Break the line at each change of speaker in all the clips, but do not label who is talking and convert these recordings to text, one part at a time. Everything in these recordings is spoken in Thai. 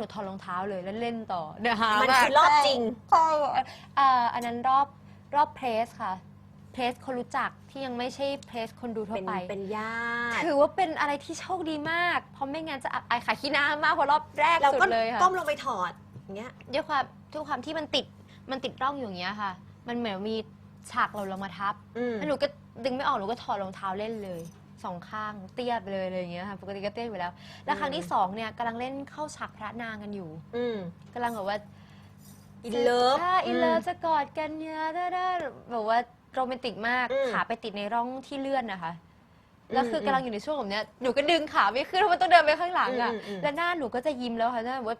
หนูถอดรองเท้าเลยแล้วเล่นต่อเดี๋ยวหา
มัน
ว่า
คือรอบจริง
ใช่เอ่ออันนั้นรอบรอบเพรสค่ะ เพรสคนรู้จักที่ยังไม่ใช่เพรสคนดูทั่ว
เป็น
ไป
เป็นญาติ
ถือว่าเป็นอะไรที่โชคดีมาก เพราะไม่งั้นจะอับอายขายขี้หน้ามากเพราะรอบแรก
เรา
สุด
ก็
เลยค่ะ
ก้มลงไปถอดอย่างเงี้ย
ด้วยความด้วยความที่มันติดมันติดร่องอยู่อย่างเงี้ยค่ะ มันเหมือนมีฉากเราลงมาทับ
อืม
แล้วหนูก็ดึงไม่ออกหนูก็ถอดรองเท้าเล่นเลย สองข้างเตี้ยไปเลยอะไรอย่างเงี้ยค่ะปกติก็เตี้ยอยู่แล้ว แล้วครั้งที่สองเนี่ยกำลังเล่นเข้าฉากพระนางกันอยู่
อืม
กำลังแบบว่า
อินเลิฟ
ถ้าอินเลิฟจะกอดกันเนี่ยได้ได้แบบว่าโรแมนติกมาก
อืม
ขาไปติดในร่องที่เลื่อนนะคะ แล้วคือ
ม
กำลังอยู่ในช่วงแบบเนี้ย หนูก็ดึงขาไม่ขึ้นเพราะมันต้องเดินไปข้างหลังอะ
อืมอืม
แล้วหน้าหนูก็จะยิ้มแล้วค่ะหน้าแบบว่า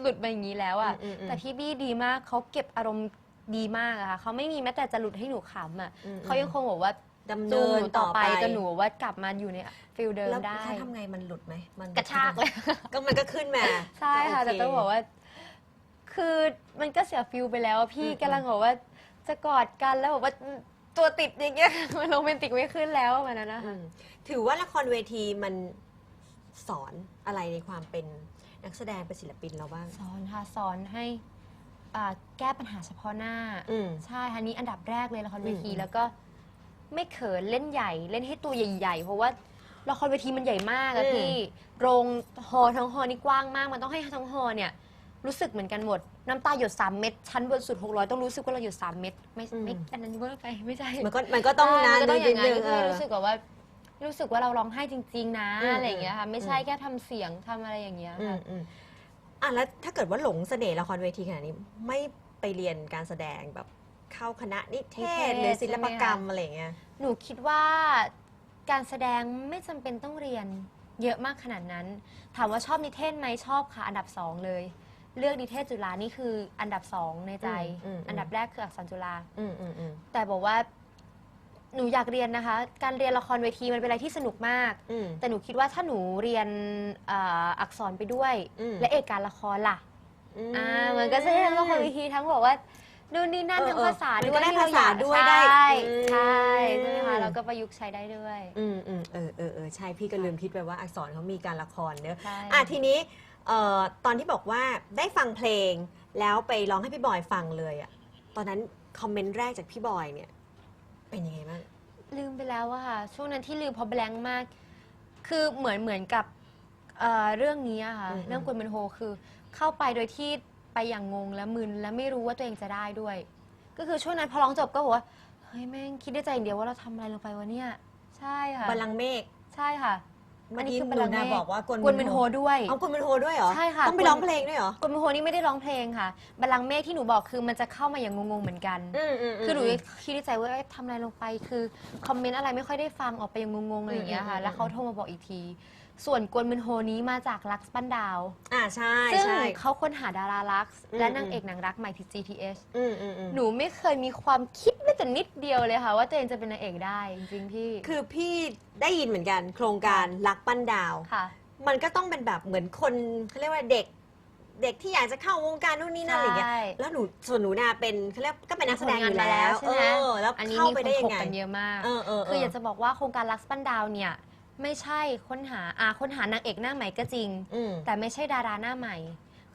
หลุดมาอย่างนี้แล้วอะ
อืมอืม
แต่พี่บี้ดีมากเขาเก็บอารมณ์ดีมากอะค่ะเขาไม่มีแม้แต่จะหลุดให้หนูขำอะ
อืม
เขายังคงบอกว่า
ดำ
จู
เนิ
งห
น
นู
ต่
ต่
อ
อ
ไป
ไปจนหนูว่ากลับมาอยู่ในฟิลเดิม
แล้ว
ได้
ถ้าทำไงมันหลุดไหมมัน
กระชากเลย
ก็มันก็ขึ้นมา
ใช่ค่ะ
โอเค
แต่ต้องบอกว่า คือมันก็เสียฟิลไปแล้วอะพี่
อืม
กำลังบอกว่าจะกอดกันแล้วบอกว่าตัวติดอย่างเงี้ย มันโรแมนติกไม่ขึ้นแล้วมันนะนะ
อื
คะ
มถือว่าละครเวทีมันสอนอะไรในความเป็นนักแสดงเป็นศิลปินเราบ้าง
สอนค่ะสอนให้อ่าแก้ปัญหาเฉพาะหน้า
อืม
ใช่ค่ะนี่อันดับแรกเลยละครเวที
อืม
แล้วก็ ไม่เขินเล่นใหญ่ เล่นให้ตัวใหญ่ๆ เพราะว่าละครเวทีมันใหญ่มากอะพี่โรงฮอลล์ทั้งฮอลล์นี่กว้างมาก มันต้องให้ทั้งฮอลล์เนี่ย รู้สึกเหมือนกันหมด น้ำตาหยด 3 เม็ดชั้นบนสุด 600 ต้องรู้สึกว่าเราหยด 3 เม็ดไม่ไม่อันนั้นเวอร์ไปไม่ใช่
มันก็มันก็ต้องนะ
เมันก็ต้องอย่างนั้น
นิด
ก็
นึ
ให้
เออ
รู้สึกแบบว่า รู้สึกว่าเราร้องไห้จริง ๆ นะ
อืม
อะไรอย่างเงี้ยค่ะไม่ใช่
อืม
แค่ทำเสียงทำอะไรอย่างเงี้ย
อื
ค่ะ
มอืมอะแล้วถ้าเกิดว่าหลงเสน่ห์ละครเวทีขนาดนี้ไม่ไปเรียนการแสดงแบบ เข้าคณะนิเทศหรือศิลปกรรมอะไรอย่างเงี้ย
หนูคิดว่าการแสดงไม่จำเป็นต้องเรียนเยอะมากขนาดนั้น ถามว่าชอบนิเทศไหมชอบค่ะ อันดับสองเลย เลือกนิเทศจุฬานี่คืออันดับสองในใจ
อืมอืม
อันดับแรกคืออักษรจุฬา
อืมอืมอืม
แต่บอกว่าหนูอยากเรียนนะคะ การเรียนละครเวทีมันเป็นอะไรที่สนุกมาก
อืม
แต่หนูคิดว่าถ้าหนูเรียนเอ่ออักษรไปด้วย
อืม
และเอกการละครล่ะ
อืม
อ่ามันก็จะได้ทั้งละครเวทีทั้งบอกว่า นู่นนี่นั่น
เออ
ทั้งภาษา
เออ
ด้วย
มันก็ได้
ที่เรอยก
ภาษาด้วยได้
ใช่
อืม
ใช่ใช่ไหมคะเราก็ประยุกต์ใช้ได้ด้วย
อืมอืมเออเออเออใช่พี่ก็ลืมคิดไปว่าอักษรเขามีการละครเนอะ
ใช่
อะทีนี้เอ่อตอนที่บอกว่าได้ฟังเพลง แล้วไปร้องให้พี่บอยฟังเลยอะตอนนั้นคอมเมนต์แรกจากพี่บอยเนี่ย เป็นยังไงบ้าง
ลืมไปแล้วอะค่ะ ช่วงนั้นที่ลืมเพราะแบงค์มาก คือเหมือนเหมือนกับเอ่อเรื่องนี้อะค่ะ
อืม
เรื่องกวนเบนโฮคือเข้าไปโดยที่ ไปอย่างงงและมึนและไม่รู้ว่าตัวเองจะได้ด้วย ก็คือช่วงนั้นพอร้องจบก็บอกว่าเฮ้ยแม่งคิดได้ใจอย่างเดียวว่าเราทำอะไรลงไปวะเนี่ย ใช่ค่ะ
บัลลังก์เมฆ
ใช่ค่ะ
เมื่อ
อันนี้
กี้
คือ
ห
บัล
นู
ลังก์
นา
เมฆ
บอกว่าก
กวนเบนโฮด้วย
เอากวนเบนโฮด้วยเหรอ
ใช่ค่ะ
ต้องไปร้องเพลงด้วยเหรอ
กวนเบนโฮนี่ไม่ได้ร้องเพลงค่ะบัลลังก์เมฆที่หนูบอกคือมันจะเข้ามาอย่างงงๆเหมือนกัน
อืมอืมม
คือหนูคิดในใจว่าเอ๊ะทำอะไรลงไป คือคอมเมนต์อะไรไม่ค่อยได้ฟังออกไปยังงงๆอะไรอย่างเงี้ยค่ะ
อืมอืม
แล้วเขาโทรมาบอกอีกที ส่วนกวนเบนโฮนี้มาจากลักซ์ปันดาว
อ่าใช่
ซึ่ง
ใช่
เขาค้นหาดาราลักซ์
อืม
และนางเอกหนังรักใหม่ที่ GTH
อืมอืมอืม
หนูไม่เคยมีความคิดแม้แต่นิดเดียวเลยค่ะ ว่าตัวเองจะเป็นนางเอกได้จริงๆพี่
คือพี่ได้ยินเหมือนกัน โครงการรักปั้นดาว
ค่ะ
มันก็ต้องเป็นแบบเหมือนคนเขาเรียกว่าเด็ก เด็กที่อยากจะเข้าวงการนู่นนี่นั่นอะไรอย่างเงี้ย
ใช่
แล้วหนูส่วนหนูนาเป็นเขาเรียกก็เป็นนักแสดงอยู่
มีผลงานมาแล้
แล้วว
ใช่ไหม
เออแล้ว
อันนี้
เข้า
มี
ไป
คน
ได้ยั
ถ
ง
ก
ไง
กันเยอะมาก
เออเออเคื
ออยากจะบอกว่าโครงการลักซ์ปันดาวเนี่ย ไม่ใช่ค้นหาอาค้นหานางเอกหน้าใหม่ก็จริง
อืม
แต่ไม่ใช่ดาราหน้าใหม่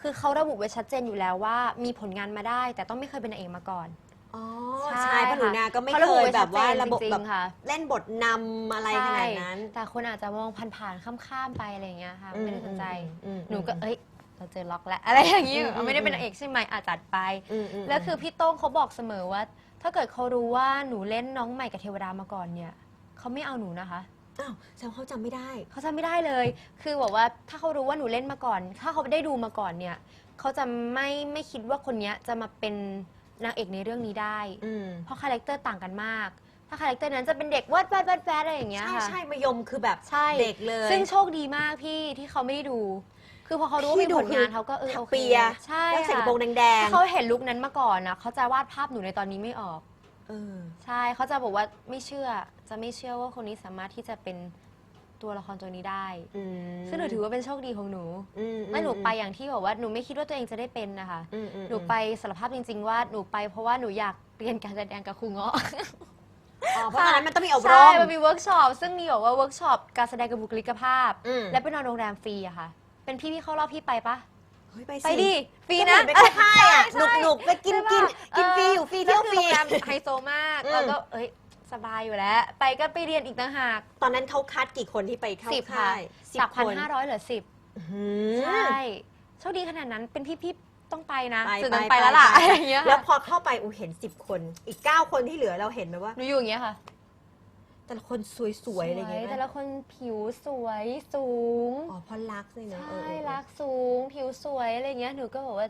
คือเขาระบุไว้ชัดเจนอยู่แล้วว่า มีผลงานมาได้ แต่ต้องไม่เคยเป็นนางเอกมาก่อน
อ๋อ
ใช่
ใช่เพราะหนูนาก็ไม่
เขา
เค
ระบุ
ย
ไว้
แบ
ชัด
บ
เจ
ว่านระบบ
จริงๆ
แบบ
ค่ะ
เล่นบทนำอะไรขนาดนั้น
ใช่แต่คนอาจจะมองผ่านๆ ข้ามๆ ไปอะไรอย่างเงี้ยค่ะ
อืม
ไม่ได้สนใจ
อืม
หนูก็
อืม
เอ้ย เราเจอล็อกแล้ว อะไรอย่างงี้
อืมอืม
ไม่ได้เป็นนางเอกใช่ไหมอาจัดไป
อืมม
แล้วคือพี่โต้งเขาบอกเสมอว่า ถ้าเกิดเขารู้ว่าหนูเล่นน้องใหม่กับเทวดามาก่อนเนี่ย เขาไม่เอาหนูนะคะ
อ้าวแสดงว่าเขาจำไม่ได้
เขาจำไม่ได้เลย คือบอกว่าถ้าเขารู้ว่าหนูเล่นมาก่อน ถ้าเขาได้ดูมาก่อนเนี่ย เขาจะไม่ไม่คิดว่าคนเนี้ยจะมาเป็นนางเอกในเรื่องนี้ได้
อืม
เพราะคาแรคเตอร์ต่างกันมาก ถ้าคาแรคเตอร์นั้นจะเป็นเด็กวาดวาดวาดแวดอะไรอย่างเงี้ย
ใช่
ค่ะ
ใช่มายมคือแบบ
ใช่
เด็กเลย
ซึ่งโชคดีมากพี่ที่เขาไม่ได้ดู คือพอเขารู้ว่า
พี่
มี
ดู
ผลงาน
คือ
เขาก็เออ
ถัก
โอเค
เปีย
ใช่
แล้วใส่กระ
ค่ะ
โปรงแดง
ถ้าเขาเห็นลุคนั้นมาก่อนนะเขาจะวาดภาพหนูในตอนนี้ไม่ออก
ๆ เออ
ใช่เขาจะบอกว่าไม่เชื่อ จะไม่เชื่อว่าคนนี้สามารถที่จะเป็นตัวละครตัวนี้ได้
อืม
ซึ่งหนูถือว่าเป็นโชคดีของหนู
อืม
ไม่หนูไปอย่างที่บอกว่าหนูไม่คิดว่าตัวเองจะได้เป็นนะคะ
อืมอืม
หนูไปสารภาพจริง ๆ ว่าหนูไปเพราะว่าหนูอยากเรียนการแสดงกับครูเงาะ
อ๋อเพราะตอนนั้นมันต้องมีอบร
ใช่
ม
มันมีเวิร์กช็อป ซึ่งมีบอกว่าเวิร์กช็อปการแสดงกับบุคลิกภาพ
อืม
และไปนอนโรงแรมฟรีอะค่ะ เป็นพี่พี่เข้ารอบพี่ไปปะ
เฮ้ยไป
ไป
สิ
ดิฟรี
ก็
นะ
เหมือนไปเข้าค่ายอะ
ใช่
หนุกๆไปกิน
ใช่
กิน
ปะ
กินฟรี
เอ
ยู่ฟรีเที่ยวฟรี
แล้วคือโรงแรมไฮโซมาก
อืม
แล้วก็เอ้ยสบายอยู่แล้ว ไปก็ไปเรียนอีกต่างหาก
ตอนนั้นเขาคัดกี่คนที่ไปเข้า
สิบค่ะ
ค่ายสิบ
จาก
ค
พัน
น
ห้าร้อยเหลือสิบ
อื้อหือ
ใช่โชคดีขนาดนั้นเป็นพี่ๆต้องไปนะ
ไป
สุด
ไป
ต้องไปแล้วล่ะ
ไป
อะไรอย่างเงี้ย
แล้ว
ค่ะ
พอเข้าไปอูเห็นสิบคน อีกเก้าคนที่เหลือเราเห็นไหมว่า
หนูอยู่อย่างเงี้ยค่ะ
แต่ละคนสวยๆอะไรอย่างเงี้ย
แต่
นะ
ละคนผิวสวยสูง
อ๋อเพราะรักสินะเอ
ใช่
อเออ
รักสูง ผิวสวยอะไรเงี้ยหนูก็บอกว่า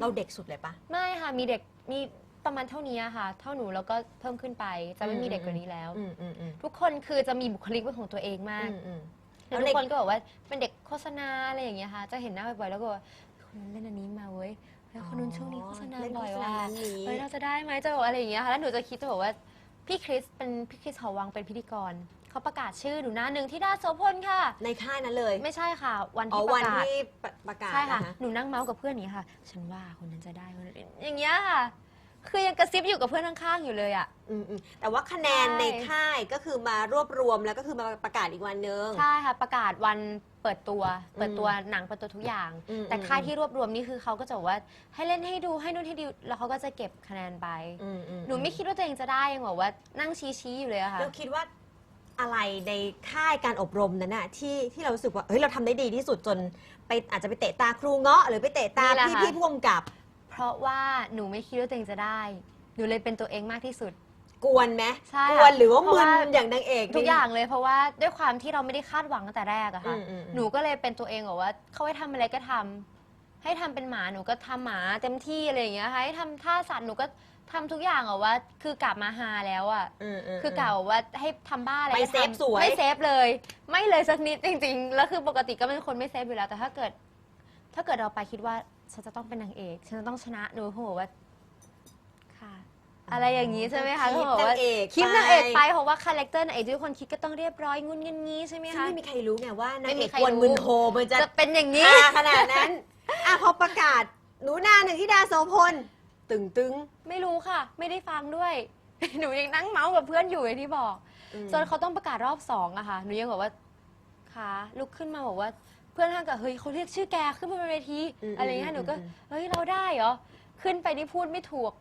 เราเด็กสุดเลยปะ
ไม่ค่ะมีเด็กมีประมาณเท่านี้ค่ะ เท่าหนูแล้วก็เพิ่มขึ้นไป จะไม่
อืม
มีเด็กกว่านี้แล้ว
อืมอืมอืม
ทุกคนคือจะมีบุคลิกเป็นของตัวเองมาก
อืมอืม
แล้วทุกคนก็บอกว่าเป็นเด็กโฆษณาอะไรอย่างเงี้ยค่ะ จะเห็นหน้าบ่อยๆแล้วก็บอกว่าคนนั้นเล่นอันนี้มาเว้ยแล้วคนนู้นช่วงนี้โฆษณา
เล่น
บ่อย
โฆษณ
ว่ะ
นี้
เฮ้ยเราจะได้ไหมจะบอกอะไรอย่างเงี้ยค่ะแล้วหนูจะคิดจะบอกว่า พี่คริสเป็นพี่คริสหอวังเป็นพิธีกร เขาประกาศชื่อหนูหน้าหนึ่งที่ดาโสพลค่ะ
ในค่ายนั้นเลย
ไม่ใช่ค่ะ วัน
อ๋อ
ที่ป
วัน
ระกาศ
ที่ประประกาศ
ใช่ค่ะ
น
หนูนั่งเมาส์กับเพื่อนอย่างนี้ค่ะ ฉันว่าคนนั้นจะได้คนนั้นอย่างเงี้ยค่ะ คือยังกระซิบอยู่กับเพื่อนข้างๆอยู่เลยอะ
อืมอืมแต่ว่าคะแนน
ใช่
ในค่ายก็คือมารวบรวมแล้วก็คือมาประกาศอีกวันนึง
ใช่ค่ะ ประกาศวันเปิดตัว เปิดตัวหนังเปิดตัวทุกอย่าง
อืม
แต่ค่ายที่รวบรวมนี่คือเขาก็จะบอกว่าให้เล่นให้ดูให้นู่นให้ดูแล้วเขาก็จะเก็บคะแนนไป
อืมอื
หนูไม่คิดว่าตัวเองจะได้ยังบอกว่านั่งชี้ๆอยู่เลยอะค่ะ
เราคิดว่าอะไรในค่ายการอบรมนั้นน่ะที่ที่เรารู้สึกว่าเฮ้ยเราทำได้ดีที่สุดจนไปอาจจะไปเตะตาครูเงาะหรือไปเตะตา
นี่แหละ
พี่
ค่ะ
พี่ผู้กำกับ
เพราะว่าหนูไม่คิดว่าตัวเองจะได้ หนูเลยเป็นตัวเองมากที่สุด
กวนไหม
ใช่
กวนหรือว่า
เพราะ
มึน
ว่า
อย่างนางเอก
ทุกอย่างเลย เพราะว่าด้วยความที่เราไม่ได้คาดหวังตั้งแต่แรกอะ
อื
ค่ะ
มอืมอืม
หนูก็เลยเป็นตัวเองบอกว่าเขาให้ทำอะไรก็ทำให้ทำเป็นหมาหนูก็ทำหมาเต็มที่อะไรอย่างเงี้ยค่ะให้ทำท่าสัตว์หนูก็ทำทุกอย่างอะว่า คือกลับมาหาแล้วอะ
อืมม
คือกล่าวว่าให้ทำบ้าอะไร
ไม่
ก็ทำ
เซฟสวย
ไม่เซฟเลย ไม่เลยสักนิดจริง ๆ แล้วคือปกติก็เป็นคนไม่เซฟอยู่แล้ว แต่ถ้าเกิด ถ้าเกิดเราไปคิดว่า ฉันจะต้องเป็นนางเอกฉันจะต้องชนะหนูก็บอกว่าค่ะ อะไรอย่างนี้ใช่ไหมคะ
คิด
เขาบอก
นาง
ว่า
เอก
คิดนางเอกไปเพราะว่าคาแรคเตอร์นางเอกที่ทุกคนคิดก็ต้องเรียบร้อยงุนเงี้งี้ใช่ไหม
ซึ่ง
คะ
ไม่มีใครรู้ไงว่านาง
ไม่
เอ
มี
ก
ใคร
กวน
รู้
มึนโฮมันจะ
จะเป็นอย่างนี้
อ่าขนาดนั้น อะพอประกาศหนูนาหนึ่งที่ดาโสพล ตึงตึง
ไม่รู้ค่ะ ไม่ได้ฟังด้วย หนูยังนั่งเมาส์กับเพื่อนอยู่อย่างที่บอก
อืม
จนเขาต้องประกาศรอบสองอะค่ะ หนูยังบอกว่าขาลุกขึ้นมาบอกว่า เพื่อนข้างกับเฮ้ยเขาเรียกชื่อแกขึ้นมาบนเวทีอะไรอย่างเงี้ยหนูก็เฮ้ยเราได้เหรอขึ้นไปนี่พูดไม่ถูก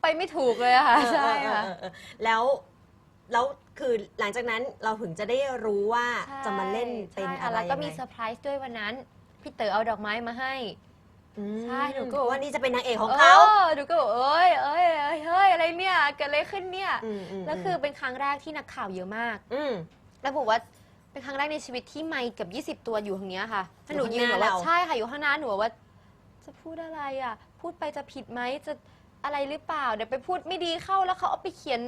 ไปไม่ถูกเลยอะค่ะใช่ค่ะ
เออเออเออแล้วแล้วคือหลังจากนั้นเราถึงจะได้รู้ว่าจะมาเล่นเป็น
ใช่
อะ
ค่ะ
ไร
แล้วก็
ยัง
มี
ไง
เซอร์ไพรส์ด้วยวันนั้น พี่เต๋อเอาดอกไม้มาให้
อืม
ใช่หนูก็บอก
ว่านี่จะเป็นนางเอกของเขา
ออหนูก็บอกเอ้ยเอ้ยเอ้ยเฮ้ยอะไรเนี่ยเกิดอะไรขึ้นเนี่ย
มม
แล้วคือเป็นครั้งแรกที่นักข่าวเยอะมาก
อืม
แล้วบอกว่า เป็นครั้งแรกในชีวิตที่ไม่เกือบ20 ตัวอยู่ทางเนี้ยค่ะถ้าหนู
อยู่
ยืน
ข้าง
แบ
หน้า
บว่า
เรา
ใช่ค่ะอยู่ข้างหน้าหนูบอกว่า จะพูดอะไรอะ พูดไปจะผิดไหมจะอะไรหรือเปล่า เดี๋ยวไปพูดไม่ดีเข้าแล้วเขาเอาไปเขียน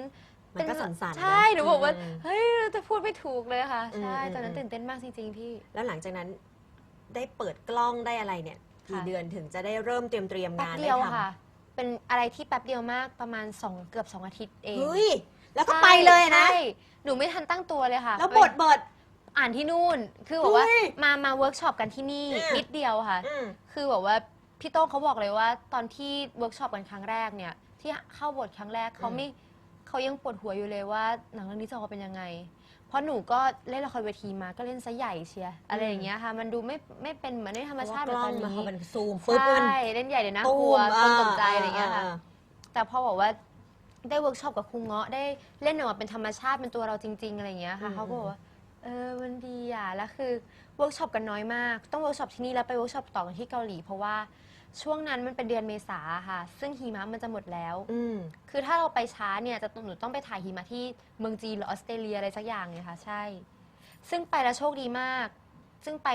มันก็สั่นๆ
ใช่หนูบอกว่า
อืม
เฮ้ยจะพูดไม่ถูกเลยค่ะ
อืม
ใช่
อืม
ตอนนั้น
อืม
ตื่นเต้นมากจริงๆพี่
แล้วหลังจากนั้นได้เปิดกล้องได้อะไรเนี่ยกี่
ค่ะ
เดือนถึงจะได้เริ่มเตรียมเตรียม
แป๊บ
งาน
เดี
ได้
ยว
ท
ค่ะ เป็นอะไรที่แป๊บเดียวมากประมาณสองเกือบสองอาทิตย์เอำง
เฮ้ย แล้วก็ไปเลยนะ
ใช่หนูไม่ทันตั้งตัวเลยค่ะ
แล้ว
ไป
บทบท
อ่านที่นู่น คือบอกว่า
เฮ้ย
มามาเวิร์กช็อปกันที่นี่
อืม
นิดเดียวค่ะ
อืม
คือแบบว่าพี่โต้งเขาบอกเลยว่า ตอนที่เวิร์กช็อปกันครั้งแรกเนี่ย ที่เข้าบทครั้งแรกเขา
อืม
ไม่เขายังปวดหัวอยู่เลยว่า หนังเรื่องนี้จะออกมาเป็นยังไง เพราะหนูก็เล่นละครเวทีมาก็เล่นซะใหญ่เชียร์อะไรอย่างเงี้ยค่ะ มันดูไม่ไม่เป็นเหมือนในธรรมชาติ
เพ
แบบ
ราะว่า
ต
กล้
อ
อนงมัน
นี้
เขาเป็นซูมปุ๊บ
ใช
มัน่
เล่นใหญ่เลยนะ
ตู
กลัว
ม
คนตกใจอะไรอย่างเงี้ยค่ะาแต่พอบอกว่าได้เวิร์กช็อปกับครูเงาะได้เล่นออกมาเป็นธรรมชาติเป็นตัวเราจริง ๆ อะไรอย่างเงี้ยค่ะ
อืม
เขาก็บอกว่า เออมันดีอะ แล้วคือเวิร์กช็อปกันน้อยมาก ต้องเวิร์กช็อปที่นี่แล้วไปเวิร์กช็อปต่อกันที่เกาหลี เพราะว่าช่วงนั้นมันเป็นเดือนเมษาค่ะ ซึ่งหิมะมันจะหมดแล้ว
อืม
คือถ้าเราไปช้าเนี่ยจะต้องหนูต้องไปถ่ายหิมะที่เมืองจีนหรือออสเตรเลียอะไรสักอย่างเนี่ยค่ะ ใช่ ซึ่งไปแล้วโชคดีมาก ซึ่งไป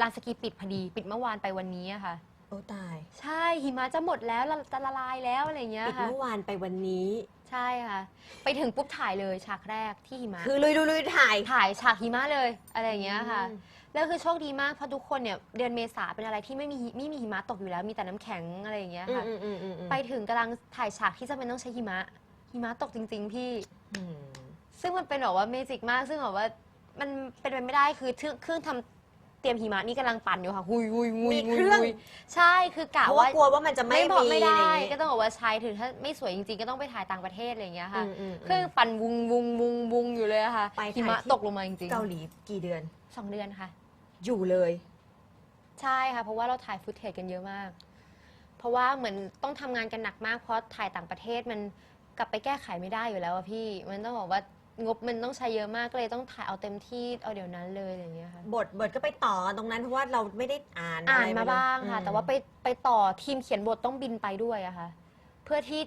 ลานสกีปิดพอดี ปิดเมื่อวานไปวันนี้อะค่ะ
โอ้ตาย
ใช่หิมะจะหมดแล้วละจะละลายแล้วอะไรอย่างเงี้ย
ปิด
ค่ะ
เมื่อวานไปวันนี้
ใช่ค่ะ ไปถึงปุ๊บถ่ายเลยฉากแรกที่หิมะ
คือลุยลุยลุยถ่าย
ถ่ายฉากหิมะเลยอะไรอย่างเงี้ยค่ะ
อืม
แล้วคือโชคดีมากเพราะทุกคนเนี่ยเดือนเมษาเป็นอะไรที่ไม่มีหิไม่มีหิมะตกอยู่แล้วมีแต่น้ำแข็งอะไรอย่างเงี้ย
อืม
ค่ะ
อืมอืมอืมอืม
ไปถึงกำลังถ่ายฉากที่จะเป็นต้องใช้หิมะ หิมะตกจริง ๆ พี่
อืม
ซึ่งมันเป็นแบบว่าเมจิกมาก ซึ่งแบบว่ามันเป็นไปไม่ได้คือเครื่องเครื่องทำเต รียมหิมะนี่กำลังปั่นอยู่ค่ะหุยหุยหุย
มี
หุย
เครื่อง
หุยใช่คือกะ
เพราะว่า
ว่า
กลัวว่ามันจะไม่
ไม่บอก
มี
ไม่
อะไร
ได้
อย่างงี้
ก็ต้องบอกว่าใช้ถึงถ้าไม่สวยจริงๆ ก็ต้องไปถ่ายต่างประเทศอะไรอย่างเงี้ยค่ะ
อืมอืม
เครื่องปั่นวุงวุงวุงวุงอยู่เลยอะค่ะ
ไปถ่าย
หิมะ
ที่
ตกลงมาจริง
เกาหลีกี่เดือน
ๆสองเดือนค่ะ
อยู่เลย
ใช่ค่ะ เพราะว่าเราถ่ายฟุตเทจกันเยอะมาก เพราะว่าเหมือนต้องทำงานกันหนักมากเพราะถ่ายต่างประเทศมันกลับไปแก้ไขไม่ได้อยู่แล้วอะพี่ มันต้องบอกว่า งบมันต้องใช้เยอะมากก็เลยต้องถ่ายเอาเต็มที่เอาเดี๋ยวนั้นเลยอย่างเงี้ยค่ะ
บทบทก็ไปต่อตรงนั้นเพราะว่าเราไม่ได้อ่าน
อ่านะ
ไร
มา
ไปเลย
บ้างค่ะ
อืม
แต่ว่าไปไปต่อทีมเขียนบทต้องบินไปด้วยอะค่ะ เพื่อที่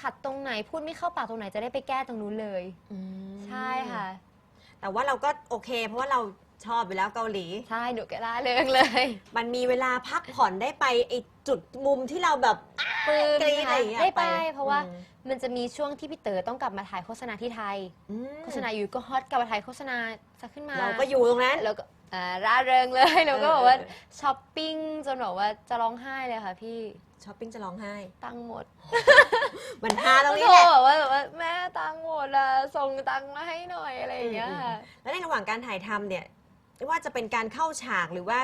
ขัดตรงไหนพูดไม่เข้าปากตรงไหนจะได้ไปแก้ตรงนู้นเลย
อืม
ใช่ค่ะ
แต่ว่าเราก็โอเค เพราะว่าเราชอบอยู่แล้วเกาหลี
ใช่หนูก็ได้เรื่องเลย
มันมีเวลาพักผ่อนได้ไปไอจุดมุมที่เราแบบ
ปลื้ม
กรี๊ดอะไรอย่างเงี้ย
ได้ไป
ไป
เพราะว่า
อืม
มันจะมีช่วงที่พี่เต๋อต้องกลับมาถ่ายโฆษณาที่ไทย
อืม
โฆษณาอยู่ก็ฮอตกลับมาถ่ายโฆษณาจะขึ้นมา
เราก็อยู่ตรงนั้น
แล้วก็อ่าร่าเริงเลยแล้วก็
เออ
บอกว่า
เออ
ช้อปปิ้งจนบอกว่าจะร้องไห้เลยค่ะพี่
ช้อปปิ้งจะร้องไห้
ตังค์หมด
มันฮาตรงนี้
โท
แหละ
แบบว่าแบบว่าแม่ตังค์หมดอะส่งตังค์มาให้หน่อยอะไรอย่างเงี้ยค่ะ
แล้วในระหว่างการถ่ายทำเนี่ยไม่ว่าจะเป็นการเข้าฉากหรือว่า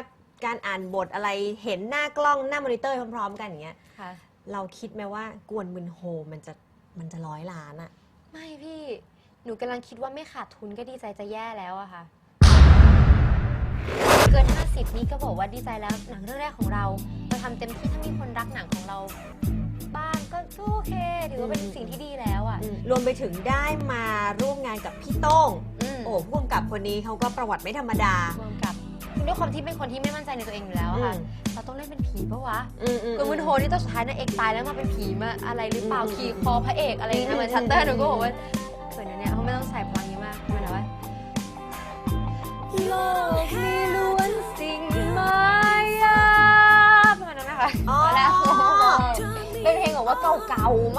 การอ่านบทอะไรเห็นหน้ากล้องหน้ามอนิเตอร์พร้อมๆ กันอย่างเงี้ย
ค่ะ
เราคิดไหมว่ากวนมึนโฮมันจะมันจะร้อยล้านอะ
ไม่พี่ หนูกำลังคิดว่าไม่ขาดทุนก็ดีใจจะแย่แล้วอะค่ะ เกิน 50 นี่ก็บอกว่าดีใจแล้ว หนังเรื่องแรกของเรา เราทำเต็มที่ถ้ามีคนรักหนังของเรา บ้างก็ก็โอเค ถือว่าเป็นสิ่งที่ดีแล้วอะ
อืมรวมไปถึงได้มาร่วมงานกับพี่โต้ง
อืม
โอ้ผู้กำกับคนนี้เขาก็ประวัติไม่ธรรมดา
รวมกับ ด้วยความที่เป็นคนที่ไม่มั่นใจในตัวเองอยู่แล้วอะค่ะ
อืม
เราต้องเล่นเป็นผีปะวะ
อืมอืม
กุนมุนโฮนี่ตอนสุดท้ายนางเอกตายแล้วมาเป็นผีมาอะไรหรือเปล่า
อืม
ขี่คอพระเอกอะไรอย่างเงี้ยเหมือน
อืม
ชัตเตอร์หนูก็
อืม
บอกว่าส่วนเนี้ยเขาไม่ต้องใส่พลังเยอะมากมันแบบว่าโลกมีล้วนสิ่งมายาประมาณนั้นนะคะ
อ๋อ
พอแล้วเป็นเพลงแบบว่าเก่าๆ